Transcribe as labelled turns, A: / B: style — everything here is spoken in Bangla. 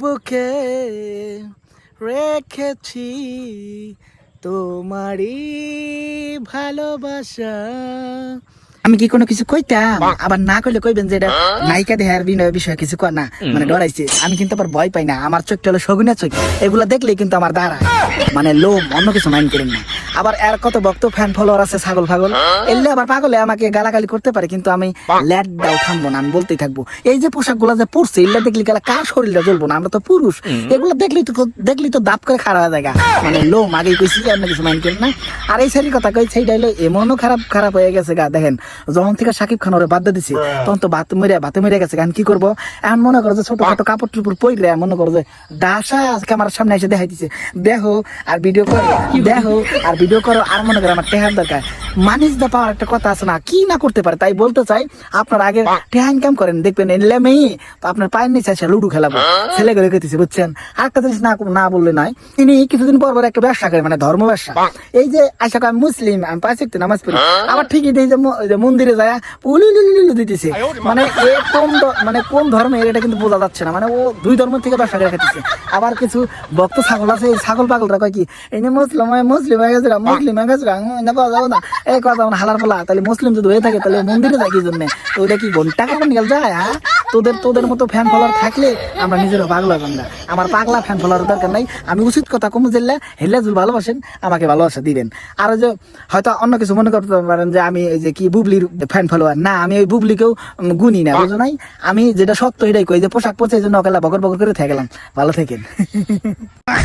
A: বুকে রেখেছি তোমারই ভালোবাসা। আমি কি কোনো কিছু কইতাম? আবার না কইলে কইবেন যে এটা নায়িকা দেহার বিনয় বিষয়ে কিছু কর না। মানে ডরাইছে। আমি কিন্তু আবার ভয় পাই না। আমার চোখটা হলো সগুনের চোখ। এগুলা দেখলেই কিন্তু আমার দাঁড়া মানে লোম অন্য কিছু মাইন্ড করেন না। আবার এর কত ভক্ত ফ্যান ফলোয়ার আছে ছাগল ফাগল? এলে আবার পাগলে আমাকে গালাগালি করতে পারে কিন্তু আমি ল্যাড দাও থামবো না আমি বলতেই থাকব। এই যে পোশাকগুলা যে পরছে এগুলা দেখলি গেলে কার শরীরটা জ্বলবো না? আমরা তো পুরুষ। এগুলো দেখলি তো দেখলি তো দাপ করে খারাপ হয়ে যায় মানে লোম আগেই কইছি আপনি কিছু মাইন্ড না। আর এই শাড়ির কথা কই সেইটা হলো এমনও খারাপ খারাপ হয়ে গেছে গা। দেখেন যখন থেকে সাকিব খান ওরে বাদ দিছে তখন তো বাত মেরে বাতে মেরে গেছে গান কি করব? এখন মনে করো যে ছোট ছোট কাপড় টুপুর পইলে মনে করো যে ডাসা ক্যামেরার সামনে এসে দেখাইতেছে। দেখো আর ভিডিও করো দেখো আর ভিডিও করো আর মনে করো আমার টেহার দরকার। মানিস দা পাওয়ার একটা কথা আছে না? কি না করতে পারে? তাই বলতে চাই, আপনার আগে টেহা ইনকাম করেন, দেখবেন এলে মেয়ে আপনার পায়ের নিচে এসে লুডু খেলাবো, ছেলে করে খেতেছে বুঝছেন? আর একটা জিনিস না না বললে নয়, তিনি কিছুদিন পর পর একটা ব্যবসা করে মানে ধর্ম ব্যবসা। এই যে আশা আমি মুসলিম, আমি পাঁচ একটু নামাজ পড়ি। আবার ঠিকই এই যে মন্দিরে যায় উলুলুলুলু দিতেছে। মানে এ কোন মানে কোন ধর্মের, এটা কিন্তু বোঝা যাচ্ছে না। মানে ও দুই ধর্ম থেকে ব্যবসা করে খেতেছে আবার কিছু ভক্ত ছাগল আছে ছাগল পাগলরা কয় কি, এই মুসলিম মুসলিম হয়ে গেছে মুসলিম হয়ে গেছে না। এই কথা হালার পালা তাহলে মুসলিম যদি হয়ে থাকে তাহলে মন্দিরে যায় কি জন্য? তো ওটা কি ঘণ্টা কাপড় নিয়ে যায় হ্যাঁ? তোদের তোদের মতো ফ্যান ফলোয়ার থাকলে আমরা নিজেরা পাগলা বাংলা আমার পাগলা ফ্যান ফলোয়ার দরকার নাই। আমি উচিত কথা কম জেললে, হেললে যদি ভালোবাসেন, আমাকে ভালোবাসা দিবেন। আর যে হয়তো অন্য কিছু মনে করতে পারেন যে আমি এই যে কি বুবলির ফ্যান ফলোয়ার না, আমি ওই বুবলিকেও গুনি না, বুঝো নাই? আমি যেটা সত্য এটাই কই যে পোশাক পরছে, এই জন্য ওকে বকর বকর করে থাকলাম ভালো থেকেন।